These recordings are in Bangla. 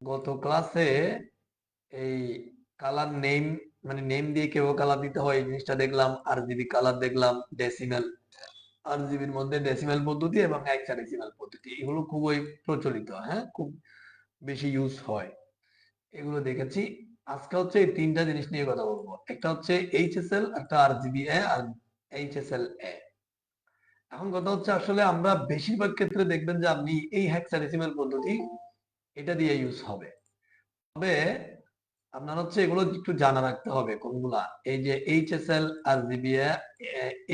গত ক্লাসে এই কালার নেম মানে নেম দিয়ে কেউ কালার দিতে হয় জিনিসটা দেখলাম আর জিবি কালার দেখলাম ডেসিমেল আর জিবির মধ্যে ডেসিমেল পদ্ধতি এবং হেক্সাডেসিমেল পদ্ধতি, এগুলো খুবই প্রচলিত হ্যাঁ? খুব বেশি ইউজ হয়। এগুলো দেখেছি। আজকে হচ্ছে এই তিনটা জিনিস নিয়ে কথা বলব। একটা হচ্ছে এইচএসএল একটা আর জিবি এ আর এইচএসএল এ এখন কথা হচ্ছে আসলে আমরা বেশিরভাগ ক্ষেত্রে দেখবেন যে আপনি এই হেক্সাডেসিমেল পদ্ধতি এটা দিয়ে ইউজ হবে। তবে আপনার হচ্ছে এগুলো একটু জানা রাখতে হবে কোনগুলা। এই যে এইচএসএল আর জিবিএ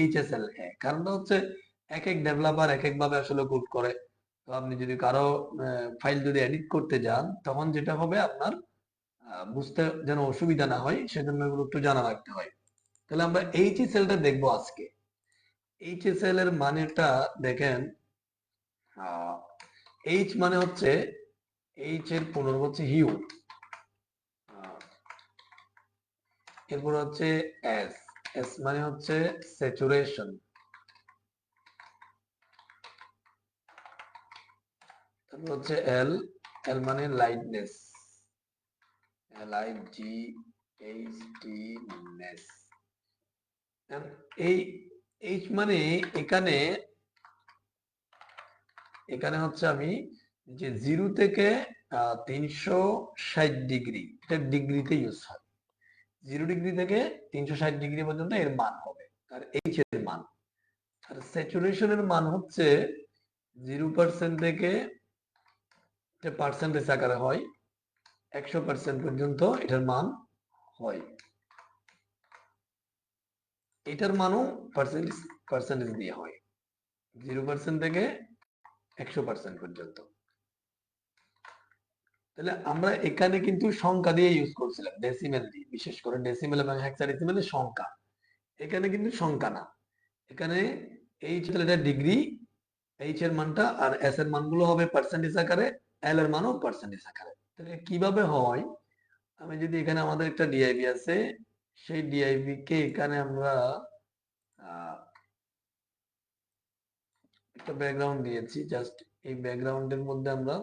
এইচএসএল এ কারণটা হচ্ছে এক এক ডেভেলপার এক এক ভাবে আসলে কোড করে। তো আপনি যদি কারও ফাইল যদি এডিট করতে যান, তখন যেটা হবে আপনার বুঝতে যেন অসুবিধা না হয়, সেজন্য এগুলো একটু জানা রাখতে হয়। তাহলে আমরা এইচএসএলটা দেখব আজকে। এইচএসএল এর মানেটা দেখেন এইচ মানে হচ্ছে এইচ এর পুনর্ব হচ্ছে হিউ এরপর হচ্ছে এস এস মানে হচ্ছে স্যাচুরেশন তারপর হচ্ছে এল এল মানে lightness L I G H T ness এই এইচ মানে এখানে এখানে হচ্ছে আমি যে জিরো থেকে তিনশো ষাট ডিগ্রি, এটা ডিগ্রিতে ইউজ হয়। জিরো ডিগ্রি থেকে তিনশো ষাট ডিগ্রি পর্যন্ত এর মান হবে আর এইচ এর মান। আর স্যাচুরেশনের মান হচ্ছে জিরো পার্সেন্ট থেকে পার্সেন্টেজ আকারে হয়, একশো পার্সেন্ট পর্যন্ত এটার মান হয়। এটার মানও পার্সেন্টেজ পার্সেন্টেজ দিয়ে হয়। জিরো পার্সেন্ট থেকে একশো পার্সেন্ট পর্যন্ত। তাহলে আমরা এখানে কিন্তু সংখ্যা দিয়ে ইউজ করছিলাম ডেসিমেল দিয়ে, বিশেষ করে ডেসিমেল এবং হেক্সাডেসিমেলের সংখ্যা। এখানে কিন্তু সংখ্যা না। এখানে এইচ এটা ডিগ্রি এইচ এর মানটা আর এস এর মানগুলো হবে পার্সেন্টেজ আকারে এল এর মানও পার্সেন্টেজ আকারে। তাহলে কীভাবে হয়? আমি যদি এখানে আমাদের একটা ডিআইবি আছে, সেই ডিআইবি কে এখানে আমরা একটা ব্যাকগ্রাউন্ড দিয়েছি। জাস্ট এই ব্যাকগ্রাউন্ডের মধ্যে আমরা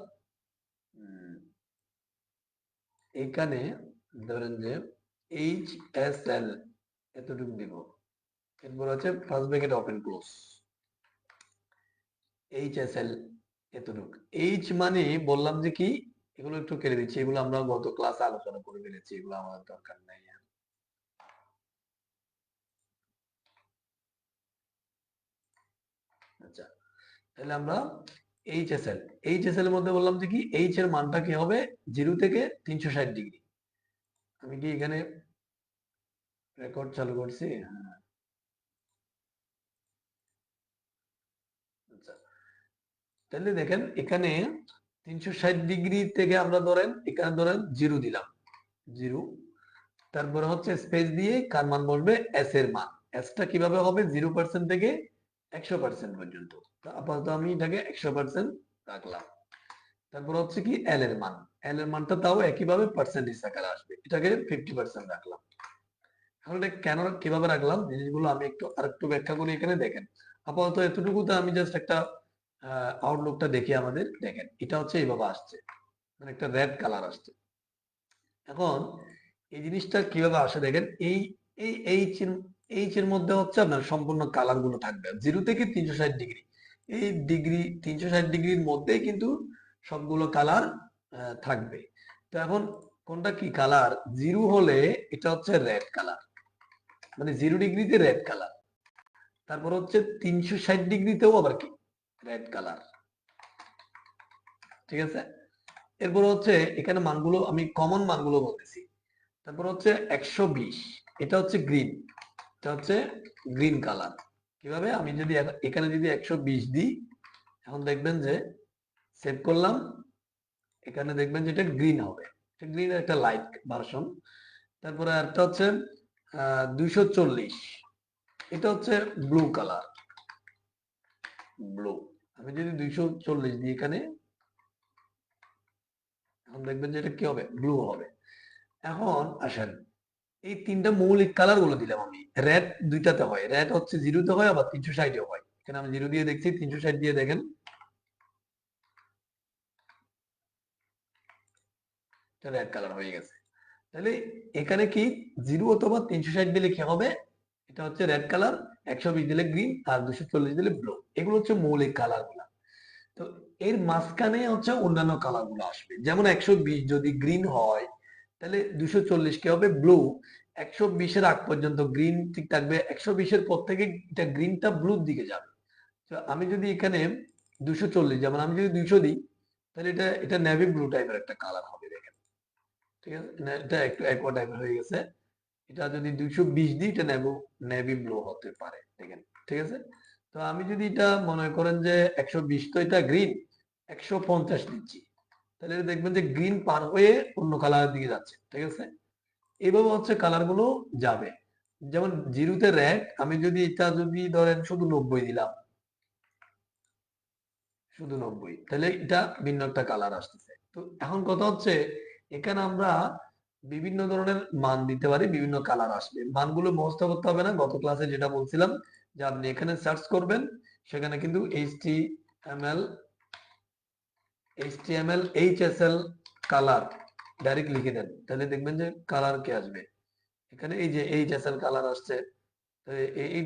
এখানে ধরেন যে এইচ এস এল এতটুকু দিব। এরপর হচ্ছে first bracket open close H S L এতটুকু। এইচ মানে বললাম যে কি? এগুলো একটু কেটে দিচ্ছি। এগুলো আমরা গত ক্লাসে আলোচনা করে ফেলেছি। এগুলো আমাদের দরকার নাই। আচ্ছা। তাহলে আমরা এইচএসএল এইচএসএল এর মধ্যে বললাম যে কি এইচ এর মানটা কি হবে? জিরো থেকে তিনশো ষাট ডিগ্রি। আমি কি এখানে রেকর্ড চালু করছি? হ্যাঁ। আচ্ছা। তাহলে দেখেন, এখানে তিনশো ষাট ডিগ্রি থেকে আমরা ধরেন, এখানে ধরেন জিরো দিলাম। জিরো। তারপরে হচ্ছে স্পেস দিয়ে কার মান বলবে এস এর মান। এসটা কীভাবে হবে? জিরো পার্সেন্ট থেকে একশো পার্সেন্ট পর্যন্ত। আপাতত আমি এটাকে একশো পার্সেন্ট রাখলাম। তারপর হচ্ছে কি এল এর মান। এল এর মানটা তাও একইভাবে পার্সেন্টেজ আকারে আসবে। এটাকে ফিফটি পার্সেন্ট রাখলাম। এখন এটা কেন কীভাবে রাখলাম? জিনিসগুলো আমি একটু আরেকটু ব্যাখ্যা করি এখানে, দেখেন। আপাতত এতটুকুতে আমি জাস্ট একটা আউটলুকটা দেখি আমাদের। দেখেন, এটা হচ্ছে এইভাবে আসছে। মানে একটা রেড কালার আসছে। এখন এই জিনিসটা কীভাবে আসে? দেখেন, এই এই এইচ এইচ এর মধ্যে হচ্ছে আপনার সম্পূর্ণ কালারগুলো থাকবে। জিরো থেকে তিনশো ষাট ডিগ্রি এই ডিগ্রি তিনশো ষাট ডিগ্রির মধ্যেই কিন্তু সবগুলো কালার থাকবে। তো এখন কোনটা কি কালার জিরো হলে এটা হচ্ছে রেড কালার মানে জিরো ডিগ্রিতে রেড কালার তারপর হচ্ছে তিনশো ষাট ডিগ্রিতেও আবার কি? রেড কালার ঠিক আছে? এরপর হচ্ছে এখানে মানগুলো, আমি কমন মানগুলো বলতেছি। তারপর হচ্ছে একশো বিশ। এটা হচ্ছে গ্রিন এটা হচ্ছে গ্রিন কালার। কীভাবে? আমি যদি এখানে যদি একশো বিশ দিই, এখন দেখবেন যে সেভ করলাম, এখানে দেখবেন যে এটা গ্রিন হবে। গ্রিন একটা লাইট ভার্সন। তারপরে একটা হচ্ছে দুইশো চল্লিশ। এটা হচ্ছে ব্লু কালার। ব্লু। আমি যদি দুইশো চল্লিশ দিই এখানে, এখন দেখবেন যে এটা কি হবে? ব্লু হবে। এখন আসেন। এই তিনটা মৌলিক কালারগুলো দিলাম আমি। রেড দুইটাতে হয়। রেড হচ্ছে জিরোতে হয়, আবার তিনশো ষাটে হয়। এখানে আমি জিরো দিয়ে দেখছি, তিনশো ষাট দিয়ে দেখেন। রেড কালার হয়ে গেছে। তাহলে এখানে কি জিরো অথবা তিনশো ষাট দিলে কি হবে? এটা হচ্ছে রেড কালার একশো বিশ দিলে গ্রিন আর দুশো চল্লিশ দিলে ব্লু এগুলো হচ্ছে মৌলিক কালারগুলা। তো এর মাঝখানে হচ্ছে অন্যান্য কালারগুলো আসবে। যেমন একশো বিশ যদি গ্রিন হয় তাহলে দুশো চল্লিশ কি হবে ব্লু একশো বিশের আগ পর্যন্ত গ্রিন ঠিক থাকবে। একশো বিশের পর থেকে এটা গ্রিনটা ব্লুর দিকে যাবে। তো আমি যদি এখানে দুশো চল্লিশ, যেমন আমি যদি দুশো দিই, তাহলে এটা এটা নেভি ব্লু টাইপের একটা কালার হবে দেখেন। ঠিক আছে? এটা একটু একোয়া টাইপের হয়ে গেছে। এটা যদি দুশো বিশ দিই, এটা নেভো নেভি ব্লু হতে পারে, দেখেন। ঠিক আছে? তো আমি যদি এটা মনে করেন যে একশো বিশ তো এটা গ্রিন একশো পঞ্চাশ দিচ্ছি। তাহলে দেখবেন যে গ্রিন পার হয়ে অন্য কালারের দিকে যাচ্ছে, ঠিক আছে? এইভাবে হচ্ছে কালারগুলো যাবে। যেমন জিরোতে রেড আমি যদি এটা যদি ধরেন শুধু নব্বই দিলাম, শুধু নব্বই, তাহলে এটা ভিন্ন একটা কালার আসতেছে। তো এখন কথা হচ্ছে, এখানে আমরা বিভিন্ন ধরনের মান দিতে পারি, বিভিন্ন কালার আসবে। মানগুলো মুখস্থ করতে হবে না, গত ক্লাসে যেটা বলছিলাম যে আপনি এখানে সার্চ করবেন, সেখানে কিন্তু HTML HTML HSL colour direct লিখে দেন। তাহলে দেখবেন যে কালার কে আসবে। এখানে এই যে এইচএসএল কালার আসছে এই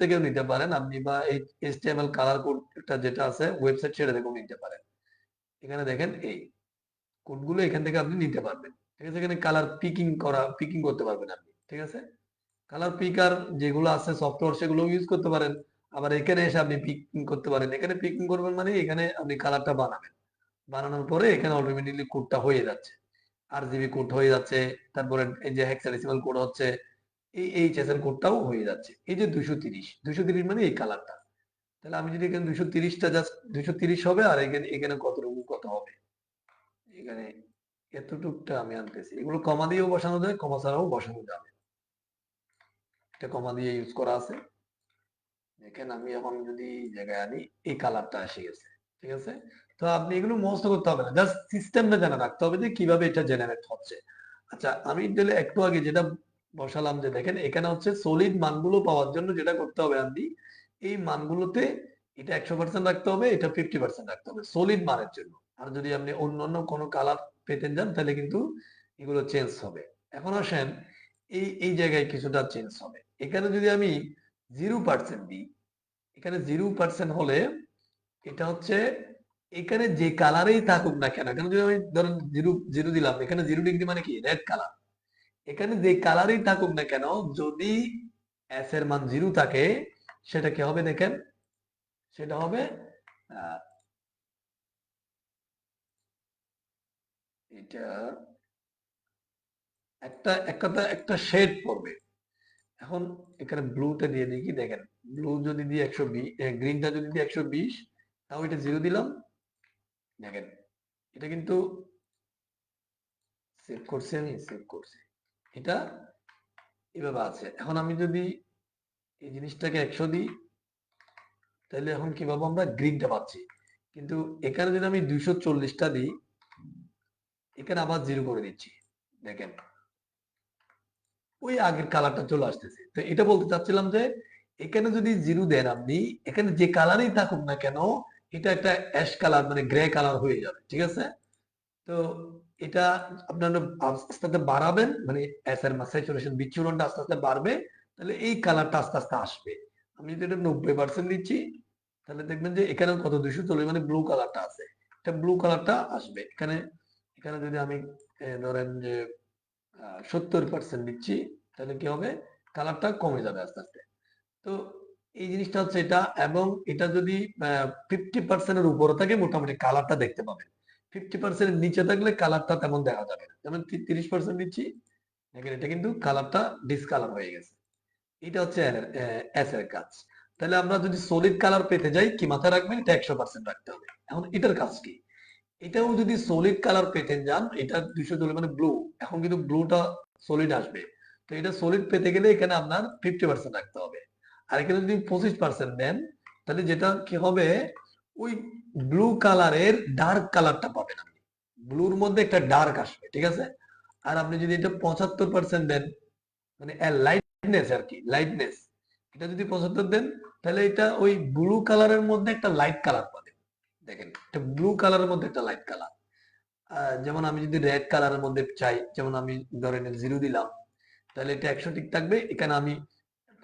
থেকেও নিতে পারেন আপনি বা কালার কোডটা যেটা আছে ওয়েবসাইট নিতে পারেন। এখানে দেখেন এই কোডগুলো এখান থেকে আপনি নিতে পারবেন। ঠিক আছে? এখানে কালার পিকিং করা পিকিং করতে পারবেন আপনি। ঠিক আছে? কালার পিকার যেগুলো আছে সফটওয়্যার সেগুলো ইউজ করতে পারেন। আবার এখানে এসে আপনি পিকিং করতে পারেন। এখানে পিকিং করবেন মানে এখানে আপনি কালারটা বানাবেন। বানানোর পরে এখানে অটোমেটিকলি কোডটা হয়ে যাচ্ছে। আর জিবি কোড হয়ে যাচ্ছে, তারপরে এই যে হেক্সাডেসিমাল কোড হচ্ছে, এই এইচএস এর কোডটাও হয়ে যাচ্ছে। এই যে দুশো তিরিশ দুশো তিরিশ মানে এই কালারটা তাহলে আমি যদি এখানে দুশো তিরিশটা জাস্ট দুশো তিরিশ হবে আর এখানে এখানে কতটুকু, কত হবে? এখানে এতটুকটা আমি আনতেছি। এগুলো কমা দিয়েও বসানো যায় কমা ছাড়াও বসানো যাবে। এটা কমা দিয়ে ইউজ করা আছে। দেখেন আমি এখন যদি জায়গায় আনি, এই কালারটা এসে গেছে। ঠিক আছে? তো আপনি এগুলো মুখস্থ করতে হবে না। জাস্ট সিস্টেমটা জানা রাখতে হবে যে কীভাবে এটা জেনারেট হচ্ছে। আচ্ছা আমি দিলে একটু আগে যেটা বসালাম যে দেখেন, এখানে হচ্ছে সলিড মানগুলো পাওয়ার জন্য যেটা করতে হবে আপনি এই মানগুলোতে এটা একশো পার্সেন্ট রাখতে হবে, এটা ফিফটি পার্সেন্ট রাখতে হবে সলিড মানের জন্য। আর যদি আপনি অন্য অন্য কোনো কালার পেতে যান, তাহলে কিন্তু এগুলো চেঞ্জ হবে। এখন আসেন, এই এই জায়গায় কিছুটা চেঞ্জ হবে। এখানে যদি আমি জিরো পার্সেন্ট দিই, এখানে জিরো পার্সেন্ট হলে এটা হচ্ছে এখানে যে কালারেই থাকুক না কেন, এখানে যদি আমি ধরেন জিরো জিরো দিলাম, এখানে জিরো ডিগ্রি মানে কি? রেড কালার এখানে যে কালারেই থাকুক না কেন, যদি এস এর মান জিরো থাকে, সেটা কি হবে দেখেন? সেটা হবে এটা একটা একটা একটা শেড পড়বে। এখন এখানে ব্লুটা দিয়ে দিই কি দেখেন? ব্লু যদি দিই একশো বিশ গ্রিনটা যদি দিই একশো বিশ, তাও এটা জিরো দিলাম। দেখেন, এটা কিন্তু সেভ করছি, আমি সেভ করছি। এটা এভাবে আছে। এখন আমি যদি এই জিনিসটাকে একশো দিই, তাহলে এখন কীভাবে আমরা? গ্রিনটা পাচ্ছি। কিন্তু এখানে যদি আমি দুইশো চল্লিশটা দিই, এখানে আবার জিরো করে দিচ্ছি। দেখেন, ওই আগের কালারটা চলে আসতেছে। তো এটা বলতে চাচ্ছিলাম যে, এখানে যদি জিরো দেন আপনি, এখানে যে কালারই থাকুক না কেন এটা একটা অ্যাশ কালার মানে গ্রে কালার হয়ে যাবে, ঠিক আছে? তো এটা আপনার আস্তে আস্তে বাড়াবেন মানে এস এর স্যাচুরেশন বিচ্ছুরণটা আস্তে আস্তে বাড়বে, তাহলে এই কালারটা আস্তে আস্তে আসবে। আমি যদি এটা নব্বই পার্সেন্ট দিচ্ছি, তাহলে দেখবেন যে এখানে কত? দুশো চল্লিশ মানে ব্লু কালারটা আছে। এটা ব্লু কালারটা আসবে। এখানে এখানে যদি আমি ধরেন যে সত্তর পার্সেন্ট দিচ্ছি, তাহলে কি হবে? কালারটা কমে যাবে আস্তে আস্তে। তো এই জিনিসটা হচ্ছে এটা এবং এটা যদি ফিফটি পার্সেন্টের উপরে থাকে মোটামুটি কালারটা দেখতে পাবেন। ফিফটি পার্সেন্টের নিচে থাকলে কালারটা তেমন দেখা যাবে না। যেমন তিরিশ পার্সেন্ট দিচ্ছি, দেখেন এটা কিন্তু কালারটা ডিসকালার হয়ে গেছে। এটা হচ্ছে এস এর কাজ। তাহলে আমরা যদি সলিড কালার পেতে যাই, কি মাথায় রাখবেন? এটা একশো পার্সেন্ট রাখতে হবে। এখন এটার কাজ কি? এটাও যদি সলিড কালার পেতে যান, এটা দুইশো চল্লিশ মানে ব্লু এখন কিন্তু ব্লুটা সলিড আসবে। তো এটা সলিড পেতে গেলে এখানে আপনার ফিফটি পার্সেন্ট রাখতে হবে। আর এখানে যদি পঁচিশ পার্সেন্ট দেন, তাহলে যেটা কি হবে? ওই ব্লু কালারের ডার্ক কালারটা পাবেন আপনি। ব্লুর মধ্যে একটা ডার্ক আসবে, ঠিক আছে? আর আপনি যদি এটা পঁচাত্তর পার্সেন্ট দেন মানে লাইটনেস আর কি লাইটনেস এটা যদি পঁচাত্তর দেন, তাহলে এটা ওই ব্লু কালারের মধ্যে একটা লাইট কালার পাবেন। দেখেন, এটা ব্লু কালারের মধ্যে একটা লাইট কালার যেমন আমি যদি রেড কালারের মধ্যে চাই, যেমন আমি ধরেন জিরো দিলাম, তাহলে এটা একশো ঠিক থাকবে। এখানে আমি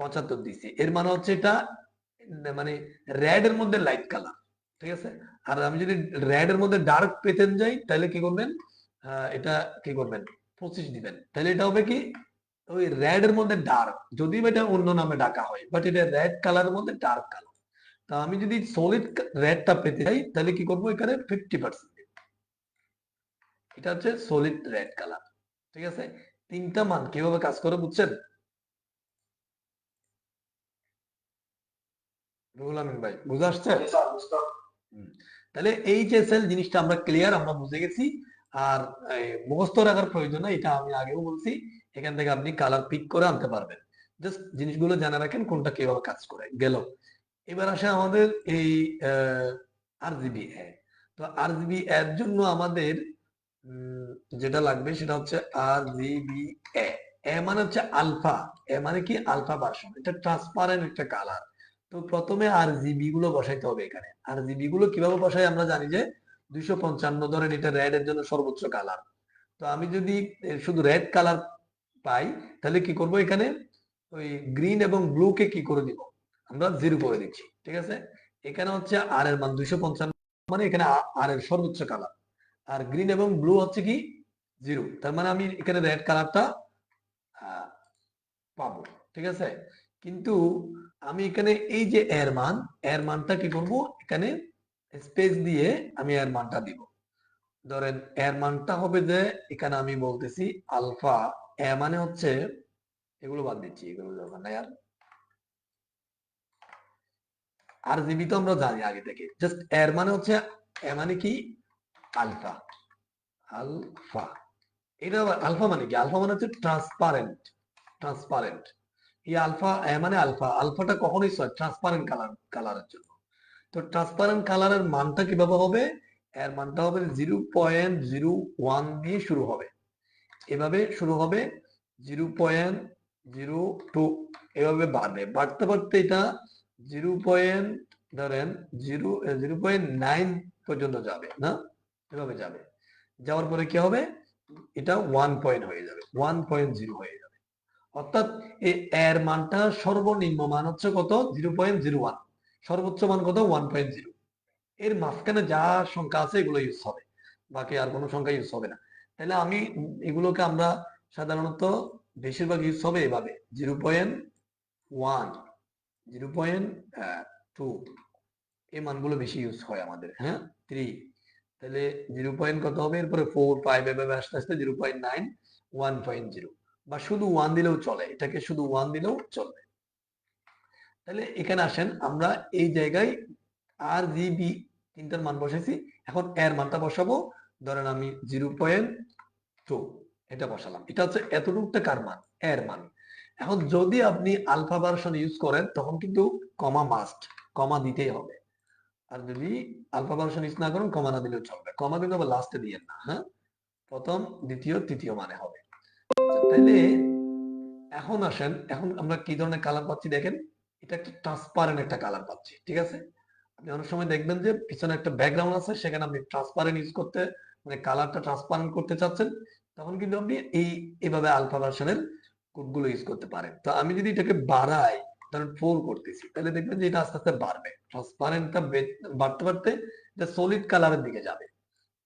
পঁচাত্তর দিছি এর মানে হচ্ছে এটা মানে রেড এর মধ্যে লাইট কালার ঠিক আছে? আর আমি যদি রেড এর মধ্যে ডার্ক পেতে যাই, তাহলে কি করবেন? এটা কি করবেন? পঁচিশ দিবেন। তাহলে এটা হবে কি? ওই রেড এর মধ্যে ডার্ক যদি এটা অন্য নামে ডাকা হয় বাট এটা রেড কালারের মধ্যে ডার্ক কালার তা আমি যদি সলিড রেডটা পেতে চাই তাহলে কি করব এখানে? ফিফটি পার্সেন্ট এটা হচ্ছে সলিড রেড কালার ঠিক আছে? তিনটা মান কীভাবে কাজ করে বুঝছেন? রুহুল আমিন ভাই বুঝে আসছে? তাহলে এই যে সেল জিনিসটা আমরা ক্লিয়ার আমরা বুঝে গেছি। আর মুখস্থ রাখার প্রয়োজন নাই এটা আমি আগেও বলছি। এখান থেকে আপনি কালার পিক করে আনতে পারবেন। জাস্ট জিনিসগুলো জানা রাখেন কোনটা কীভাবে কাজ করে। গেল। এবার আসে আমাদের এই আর জিবি তো আর জিবি এর জন্য আমাদের উম, যেটা লাগবে সেটা হচ্ছে আর জিবি এ এ মানে হচ্ছে আলফা এ মানে কি? আলফা ভার্সন এটা ট্রান্সপারেন্ট একটা কালার তো প্রথমে আর জিবি গুলো বসাইতে হবে এখানে। আর জিবি গুলো কীভাবে বসাই আমরা জানি যে দুইশো পঞ্চান্ন ধরেন এটা রেড এর জন্য সর্বোচ্চ কালার তো আমি যদি শুধু রেড কালার পাই, তাহলে কি করব এখানে? ওই গ্রিন এবং ব্লু কে কি করে দিব? আমরা জিরো করে দিচ্ছি, ঠিক আছে? এখানে হচ্ছে আর এর মান দুইশো পঞ্চান্ন মানে এখানে আর এর সর্বোচ্চ কালার আর গ্রিন এবং ব্লু হচ্ছে কি? জিরো তার মানে আমি এখানে রেড কালারটা পাবো, ঠিক আছে? কিন্তু আমি এখানে এই যে এর মান, এর মানটা কি করব? এখানে স্পেস দিয়ে আমি এর মানটা দিব। ধরেন এর মানটা হবে যে, এখানে আমি বলতেছি আলফা এ মানে হচ্ছে, এগুলো বাদ দিচ্ছি, এগুলো দরকার নাই আর। আর জিবি তো আমরা জানি আগে থেকে। জাস্ট এর মানে হচ্ছে, এ মানে কি? আলফা আলফা এটা আলফা মানে কি? আলফা মানে হচ্ছে ট্রান্সপারেন্ট ট্রান্সপারেন্ট এই আলফা মানে আলফা। আলফাটা কখনোই ট্রান্সপারেন্ট কালার কালারের জন্য। তো ট্রান্সপারেন্ট কালারের মানটা কীভাবে হবে? এর মানটা হবে জিরো পয়েন্ট জিরো ওয়ান দিয়ে শুরু হবে। এভাবে শুরু হবে জিরো পয়েন্ট জিরো টু। এভাবে বাড়বে। বাড়তে বাড়তে এটা জিরো পয়েন্ট, ধরেন জিরো জিরো পয়েন্ট নাইন পর্যন্ত যাবে, না? এভাবে যাবে। যাওয়ার পরে কি হবে? এটা ওয়ান পয়েন্ট হয়ে যাবে, ওয়ান পয়েন্ট জিরো হয়ে অর্থাৎ এর মানটা সর্বনিম্ন মান হচ্ছে কত? Zero point zero one. সর্বোচ্চ মান কত? One point zero. এর মাঝখানে যা সংখ্যা আছে এগুলো ইউজ হবে। বাকি আর কোনো সংখ্যা ইউজ হবে না। তাহলে আমি এগুলোকে আমরা সাধারণত বেশিরভাগ ইউজ হবে এভাবে। Zero point one, zero point two. এই মানগুলো বেশি ইউজ হয় আমাদের হ্যাঁ? থ্রি তাহলে জিরো পয়েন্ট কত হবে? এরপরে ফোর ফাইভ এভাবে আস্তে আস্তে zero point nine, one point zero. বা শুধু ওয়ান দিলেও চলে, এটাকে শুধু ওয়ান দিলেও চলবে তাহলে এখানে আসেন, আমরা এই জায়গায় আর জিবি তিনটার মান বসাইছি, এখন এর মানটা বসাবো। ধরেন আমি জিরো পয়েন্ট টু এটা বসালাম। এটা হচ্ছে এতটুকটা কার মান, এর মান। এখন যদি আপনি আলফা ভার্সন ইউজ করেন, তখন কিন্তু কমা মাস্ট কমা দিতেই হবে। আর যদি আলফা ভার্সন ইউজ না করেন কমা না দিলেও চলবে। কমা কিন্তু আবার লাস্টে দিয়েন না হ্যাঁ? প্রথম, দ্বিতীয়, তৃতীয় মানে হবে। তাইলে এখন আসেন, এখন আমরা কি ধরনের কালার পাচ্ছি দেখেন? এটা একটা ট্রান্সপারেন্ট একটা কালার পাচ্ছি, ঠিক আছে? আপনি অনেক সময় দেখবেন যে পিছনে একটা ব্যাকগ্রাউন্ড আছে, সেখানে আপনি ট্রান্সপারেন্ট ইউজ করতে মানে কালারটা ট্রান্সপারেন্ট করতে চাচ্ছেন, তখন কিন্তু আপনি এই এইভাবে আলফা ভার্সনের কোডগুলো ইউজ করতে পারেন। তো আমি যদি এটাকে বাড়াই, ধরেন ফোর করতেছি, তাহলে দেখবেন যে এটা আস্তে আস্তে বাড়বে। ট্রান্সপারেন্টটা বাড়তে বাড়তে এটা সলিড কালারের দিকে যাবে।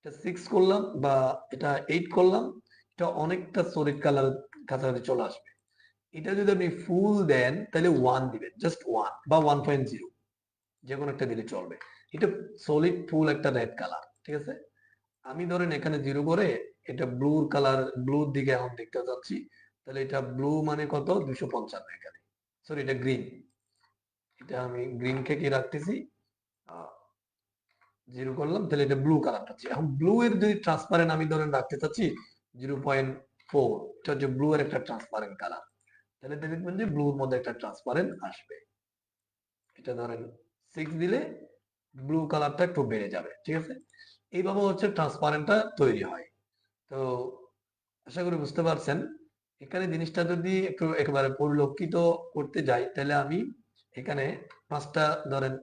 এটা সিক্স করলাম বা এটা এইট করলাম এটা অনেকটা সলিড কালার কাছাকাছি চলে আসবে। এটা যদি আপনি ফুল দেন, তাহলে ওয়ান দিবেন জাস্ট ওয়ান বা ওয়ান পয়েন্ট জিরো যে কোনো একটা দিলে চলবে। এটা সলিড ফুল একটা রেড কালার ঠিক আছে? আমি ধরেন এখানে জিরো করে এটা ব্লুর কালার ব্লুর দিকে এখন দেখতে যাচ্ছি, তাহলে এটা ব্লু মানে কত? দুশো পঞ্চান্ন এখানে। সরি এটা গ্রিন এটা আমি গ্রিন কে কি রাখতেছি? জিরো করলাম, তাহলে এটা ব্লু কালার পাচ্ছি এখন ব্লু এর যদি ট্রান্সপারেন্ট আমি ধরেন রাখতে চাচ্ছি জিরো পয়েন্ট ফোর এটা হচ্ছে একটা ট্রান্সপারেন্ট কালার তাহলে ব্লুর মধ্যে একটা ট্রান্সপারেন্ট আসবে। এটা ধরেন সিক্স দিলে ব্লু কালারটা একটু বেড়ে যাবে, ঠিক আছে? এইভাবে হচ্ছে ট্রান্সপারেন্টটা তৈরি হয়। তো আশা করি বুঝতে পারছেন। এখানে জিনিসটা যদি একটু একেবারে পরিলক্ষিত করতে যাই, তাহলে আমি এখানে পাঁচটা ধরেন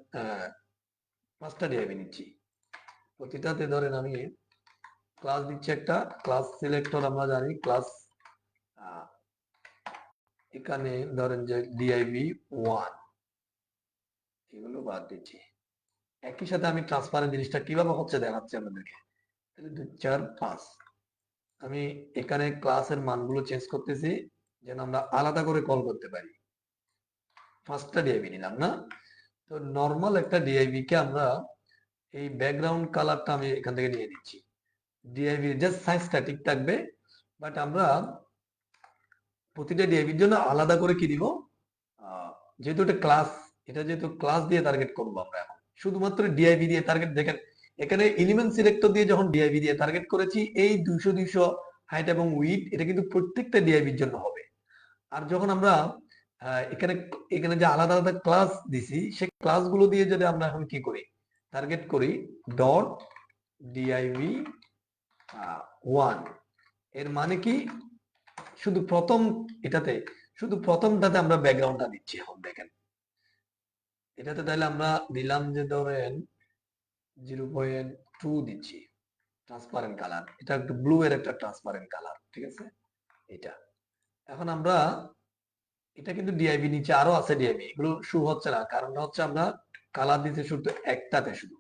পাঁচটা ডিআইবি নিচ্ছি। প্রতিটাতে ধরেন আমি ক্লাস দিচ্ছে একটা ক্লাস সিলেক্টর আমরা জানি ক্লাস এখানে ধরেন যে ডিআইবি ওয়ান এগুলো বাদ দিচ্ছি। একই সাথে আমি ট্রান্সপারেন্ট জিনিসটা কীভাবে হচ্ছে দেখাচ্ছি আপনাদেরকে? চার, পাঁচ। আমি এখানে ক্লাসের মানগুলো চেঞ্জ করতেছি, যেন আমরা আলাদা করে কল করতে পারি। পাঁচটা ডিআইবি নিলাম, না? তো নর্মাল একটা ডিআইবি কে আমরা এই ব্যাকগ্রাউন্ড কালারটা আমি এখান থেকে নিয়ে নিচ্ছি। ডিআইবি জাস্ট সাইজটা ঠিক থাকবে বাট আমরা প্রতিটা ডিআইবির জন্য আলাদা করে কি দিব? যেহেতু এটা ক্লাস এটা যেহেতু ক্লাস দিয়ে টার্গেট করব আমরা এখন। শুধুমাত্র ডিআইবি দিয়ে টার্গেট দেখেন, এখানে এলিমেন্ট সিলেক্টর দিয়ে যখন ডিআইবি দিয়ে টার্গেট করেছি, এই দুইশো দুইশো হাইট এবং উইড এটা কিন্তু প্রত্যেকটা ডিআইবির জন্য হবে। আর যখন আমরা এখানে এখানে যে আলাদা আলাদা ক্লাস দিছি সেই ক্লাসগুলো দিয়ে যদি আমরা এখন কি করি? টার্গেট করি ডট ডিআইভি ওয়ানের মানে কি? শুধু প্রথম এটাতে, শুধু প্রথমটাতে আমরা ব্যাকগ্রাউন্ডটা দিচ্ছি এখন দেখেন। এটাতে তাহলে আমরা দিলাম যে ধরেন জিরো পয়েন্ট টু দিচ্ছি ট্রান্সপারেন্ট কালার এটা একটু ব্লু এর একটা ট্রান্সপারেন্ট কালার ঠিক আছে? এটা। এখন আমরা, এটা কিন্তু ডিআইবি নিচে আরও আছে ডিআইবি এগুলো শু হচ্ছে না। কারণটা হচ্ছে আমরা কালার দিতে শুধু একটাতে শুধু।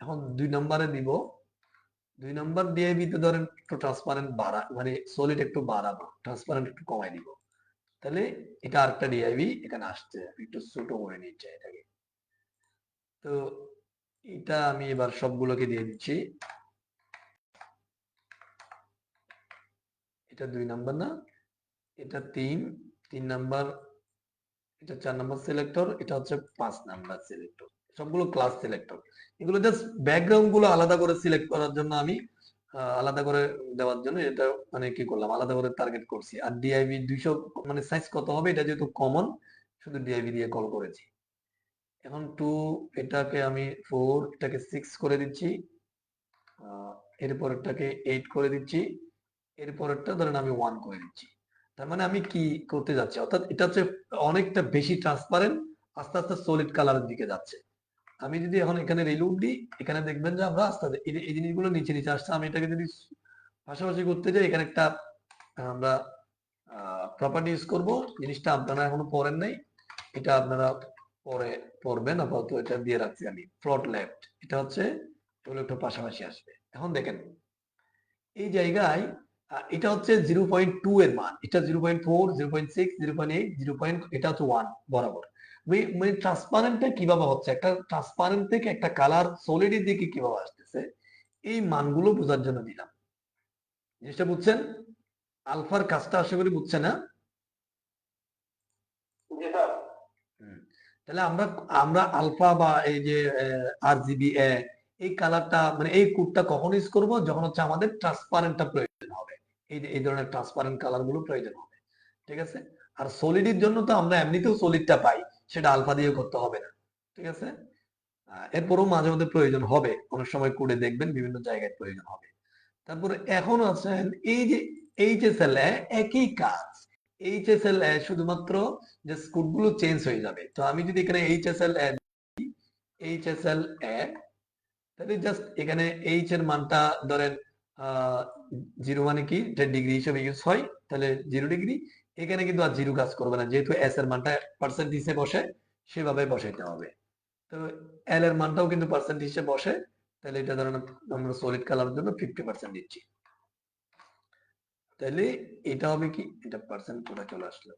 এখন দুই নম্বরে দিব দুই নম্বর ডিআইবি তে ধরেন একটু ট্রান্সপারেন্ট বাড়া মানে সলিড একটু বাড়াবো ট্রান্সপারেন্ট একটু কমাই দিব। তাহলে এটা আরেকটা ডিআইভি এখানে আসছে, একটু ছোট করে নিচ্ছে এটাকে। তো এটা আমি এবার সবগুলোকে দিয়ে দিচ্ছি। এটা দুই নাম্বার না, এটা তিন তিন নাম্বার, এটা চার নাম্বার সিলেক্টর এটা হচ্ছে পাঁচ নাম্বার সিলেক্টর সবগুলো ক্লাস সিলেক্টর এগুলো জাস্ট ব্যাকগ্রাউন্ডগুলো আলাদা করে সিলেক্ট করার জন্য আমি আলাদা করে দেওয়ার জন্য এটা মানে কি করলাম, আলাদা করে টার্গেট করছি। আর ডিআইবি দুইশো মানে সাইজ কত হবে এটা যেহেতু কমন শুধু ডিআইবি দিয়ে কল করেছি। এখন টু এটাকে আমি ফোর এটাকে সিক্স করে দিচ্ছি। এরপরেরটাকে এইট করে দিচ্ছি। এরপরেরটা ধরেন আমি ওয়ান করে দিচ্ছি। তার মানে আমি কি করতে যাচ্ছি? অর্থাৎ এটা হচ্ছে অনেকটা বেশি ট্রান্সপারেন্ট আস্তে আস্তে সলিড কালারের দিকে যাচ্ছে। আমি যদি এখন এখানে রিলুট দিই, এখানে দেখবেন যে আমরা আস্তে আস্তে এই জিনিসগুলো নিচে নিচে আসছে। আমি এটাকে যদি পাশাপাশি করতে যাই, এখানে একটা, আমরা প্রপার্টি ইউজ করব। জিনিসটা আপনারা এখনও পড়েন নাই। এটা আপনারা পরে পড়বেন। আপাতত এটা দিয়ে রাখছি আমি। ফ্লট লেফট এটা হচ্ছে এগুলো একটু পাশাপাশি আসবে। এখন দেখেন, এই জায়গায় এটা হচ্ছে জিরো পয়েন্ট টু এর মান। এটা zero point four zero point six zero point eight zero point এটা হচ্ছে ওয়ান বরাবর। মানে- ট্রান্সপারেন্টটা কীভাবে হচ্ছে? একটা ট্রান্সপারেন্ট থেকে একটা কালার সলিডের দিকে কীভাবে আসতেছে? এই মানগুলো বোঝার জন্য দিলাম। জিনিসটা বুঝছেন? আলফার কাজটা আশা করি বুঝছেন না তাহলে আমরা আমরা আলফা বা এই যে আর জিবি এই কালারটা মানে এই কোডটা কখন ইউজ করব? যখন হচ্ছে আমাদের ট্রান্সপারেন্টটা প্রয়োজন হবে। এই এই ধরনের ট্রান্সপারেন্ট কালারগুলো প্রয়োজন হবে। ঠিক আছে? আর সলিডের জন্য তো আমরা এমনিতেও সলিডটা পাই। সেটা আলফা দিয়ে করতে হবে না, ঠিক আছে? এরপরও মাঝে মধ্যে প্রয়োজন হবে। অনেক সময় কোডে দেখবেন বিভিন্ন জায়গায় প্রয়োজন হবে। তারপরে এখন আছেন এই যে এইচএসএল একই কাজ। এইচএসএল শুধুমাত্র যে স্কুটগুলো চেঞ্জ হয়ে যাবে। তো আমি যদি এখানে এইচএসএল এইচএসএল তাহলে জাস্ট এখানে এইচ এর মানটা ধরেন জিরো মানে কি? যে ডিগ্রি হিসেবে ইউজ হয়, তাহলে জিরো ডিগ্রি এখানে কিন্তু আর জিরো কাজ করবে না। যেহেতু এস এর মানটা পার্সেন্ট হিসেবে বসে সেভাবে বসাইতে হবে। তো এল এর মানটাও কিন্তু পার্সেন্ট হিসেবে বসে, তাহলে এটা ধরেন আমরা সলিড কালারের জন্য ফিফটি পার্সেন্ট দিচ্ছি। তাহলে এটা হবে কি? এটা পার্সেন্ট পুরো চলে আসলো।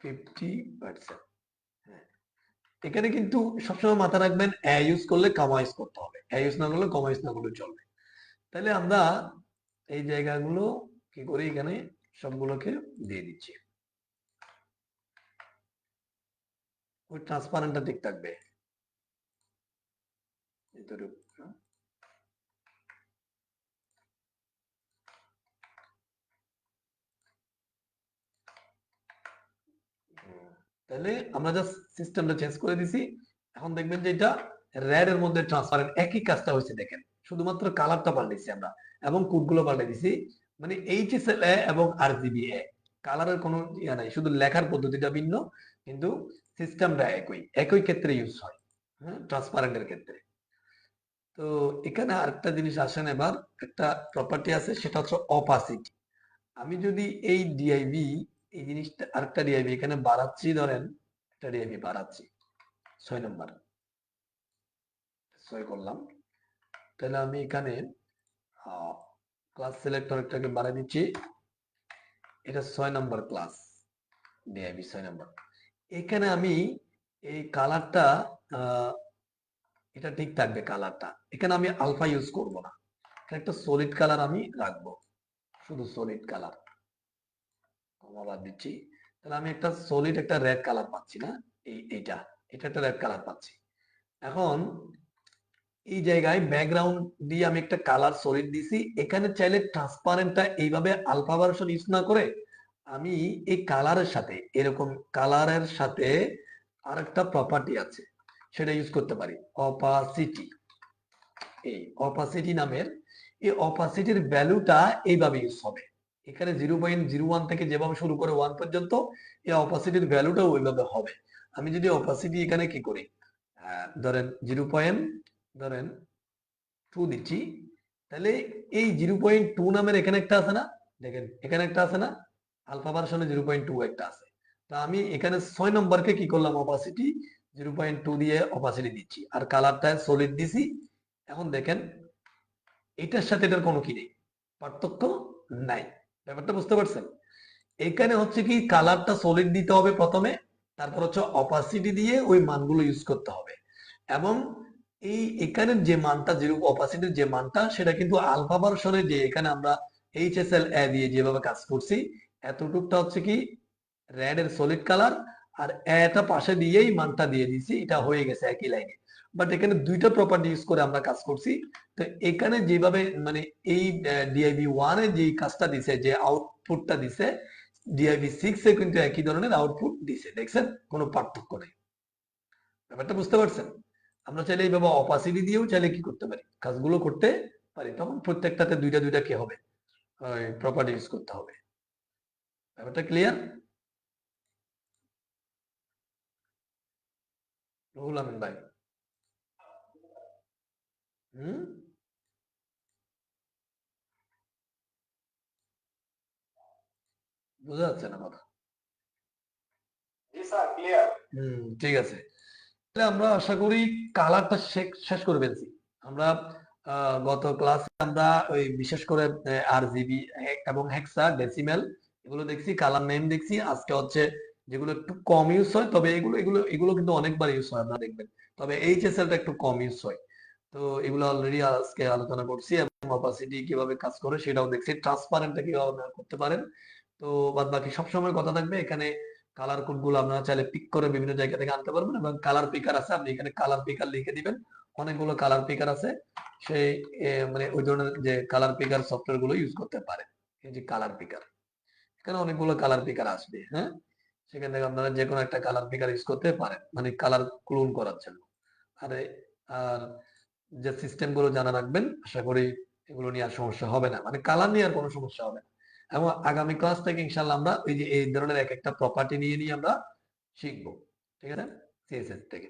ফিফটি পার্সেন্ট হ্যাঁ। এখানে কিন্তু সবসময় মাথা রাখবেন এ ইউজ করলে কামা ইউজ করতে হবে। এ ইউজ না করলে কমা ইউজ না করলে চলবে। তাহলে আমরা এই জায়গাগুলো কি করি এখানে? সবগুলোকে দিয়ে দিচ্ছি। ওই ট্রান্সপারেন্টটা ঠিক থাকবে। হ্যাঁ। তাহলে আমরা জাস্ট সিস্টেমটা চেঞ্জ করে দিছি। এখন দেখবেন যে এটা রেড এর মধ্যে ট্রান্সপারেন্ট একই কাজটা হয়েছে, দেখেন। শুধুমাত্র কালারটা পাল্টেছি আমরা এবং কোডগুলো পাল্টে দিছি। মানে এইচএসএল এ এবং আরজিবি এ কালারের কোনো ইয়া নাই, শুধু লেখার পদ্ধতিটা ভিন্ন, কিন্তু সিস্টেমটা একই। একই ক্ষেত্রে ইউজ হয় হ্যাঁ ট্রান্সপারেন্টের ক্ষেত্রে। তো এখানে আরেকটা জিনিস আসেন এবার, একটা প্রপার্টি আছে, সেটা হচ্ছে অপাসিটি আমি যদি এই ডিআইবি এই জিনিসটা আরেকটা ডিআইবি এখানে বাড়াচ্ছি, ধরেন, একটা ডিআইবি বাড়াচ্ছি, ছয় নম্বর। ছয় করলাম। তাহলে আমি এখানে ক্লাস সিলেক্টরটাকে বাড়াই দিচ্ছি। এটা ছয় নম্বর ক্লাস ডিআইবি ছয় নম্বর এখানে আমি এই কালারটা এটা ঠিক থাকবে কালারটা এখানে আমি আলফা ইউজ করব না। একটা সলিড কালার আমি রাখব। শুধু সলিড কালার বাদ দিচ্ছি। তাহলে আমি একটা সলিড একটা রেড কালার পাচ্ছি না। এই, এইটা। এটা একটা রেড কালার পাচ্ছি। এখন এই জায়গায় ব্যাকগ্রাউন্ড দিয়ে আমি একটা কালার সলিড দিছি। এখানে চাইলে ট্রান্সপারেন্টটা এইভাবে আলফা ভার্সন ইউজ না করে আমি এই কালারের সাথে, এরকম কালারের সাথে আরেকটা প্রপার্টি আছে, সেটা ইউজ করতে পারি। অপাসিটি এই অপাসিটি নামের, এই অপাসিটির ভ্যালুটা এইভাবে ইউজ হবে। এখানে জিরো পয়েন্ট জিরো ওয়ান থেকে যেভাবে শুরু করে ওয়ান পর্যন্ত, এই অপাসিটির ভ্যালুটাও ওইভাবে হবে। আমি যদি অপাসিটি এখানে কি করি? ধরেন জিরো পয়েন্ট ধরেন টু দিচ্ছি, তাহলে এই জিরো পয়েন্ট টু নামের এখানে একটা আছে না? দেখেন, এখানে একটা আছে না? আলফা ভার্সনে জিরো পয়েন্ট টু একটা আছে। তা আমি এখানে ছয় নম্বরকে কি করলাম? অপাসিটি জিরো পয়েন্ট টু দিয়ে অপাসিটি দিচ্ছি। আর কালারটা সলিড দিছি। এখন দেখেন, এটার সাথে এটার কোনো কি নেই? পার্থক্য নাই। ব্যাপারটা বুঝতে পারছেন? এখানে হচ্ছে কি কালারটা সলিড দিতে হবে প্রথমে, তারপর হচ্ছে অপাসিটি দিয়ে ওই মানগুলো ইউজ করতে হবে। এবং এই এখানের যে মানটা, যেরূপ অপাসিটির যে মানটা, সেটা কিন্তু আলফা ভার্সনে যে এখানে আমরা এইচ এইচএসএল এ দিয়ে যেভাবে কাজ করছি, এতটুকটা হচ্ছে কি রেড এর সলিড কালার আর এটা পাশে দিয়েই মানটা দিয়ে দিছি এটা হয়ে গেছে একই লাইনে বাট এখানে দুইটা প্রপার্টি ইউজ করে আমরা কাজ করছি। তো এখানে যেভাবে মানে এই ডিআইবি ওয়ানে যে কাজটা দিছে, যে আউটপুটটা দিছে ডিআইবি সিক্স এ কিন্তু একই ধরনের আউটপুট দিছে। দেখছেন? কোনো পার্থক্য নেই। ব্যাপারটা বুঝতে পারছেন? আমরা চাইলে এইভাবে অপাসিটি দিয়েও চাইলে কি করতে পারি? কাজগুলো করতে পারি। তখন প্রত্যেকটাতে দুইটা দুইটা কি হবে? প্রপার্টি ইউজ করতে হবে। ব্যাপারটা ক্লিয়ার রুহুল আমিন ভাই। হুম? বোঝা যাচ্ছে না কথা। হুম ঠিক আছে। আমরা আশা করি কালারটা শেষ করে ফেলছি। আমরা গত ক্লাসে আমরা ওই বিশেষ করে আর জিবি এবং হেক্সা ডেসিমেল এগুলো দেখছি কালার নেম দেখছি। আজকে হচ্ছে যেগুলো একটু কম ইউজ হয়, তবে এগুলো এগুলো এগুলো কিন্তু অনেকবার ইউজ হয়, আপনারা দেখবেন। তবে এইচএসএল টা একটু কম ইউজ হয়। তো এগুলো অলরেডি আজকে আলোচনা করছি এবং অপাসিটি কীভাবে কাজ করে সেটাও দেখছি। ট্রান্সপারেন্টটা কীভাবে করতে পারেন। তো বাদ বাকি সবসময় কথা থাকবে। এখানে কালার কোডগুলো আপনারা চাইলে পিক করে বিভিন্ন জায়গা থেকে আনতে পারবেন এবং কালার পিকার আছে, আপনি এখানে কালার পিকার লিখে দিবেন। অনেকগুলো কালার পিকার আছে সেই মানে ওই ধরনের যে কালার পিকার সফটওয়্যারগুলো ইউজ করতে পারে, এই যে কালার পিকার এখানে অনেকগুলো কালার পিকার আসবে হ্যাঁ? সেখান থেকে আপনারা যে কোনো একটা কালার পিকার ইউজ করতে পারেন মানে কালার ক্লোন করার জন্য। আর আর যে সিস্টেমগুলো জানা রাখবেন, আশা করি এগুলো নিয়ে আর সমস্যা হবে না। মানে কালার নিয়ে আর কোনো সমস্যা হবে না। এবং আগামী ক্লাস থেকে ইনশাল্লাহ আমরা ওই যে এই ধরনের এক একটা প্রপার্টি নিয়ে নিয়ে আমরা শিখব। ঠিক আছে? সিএসএস থেকে।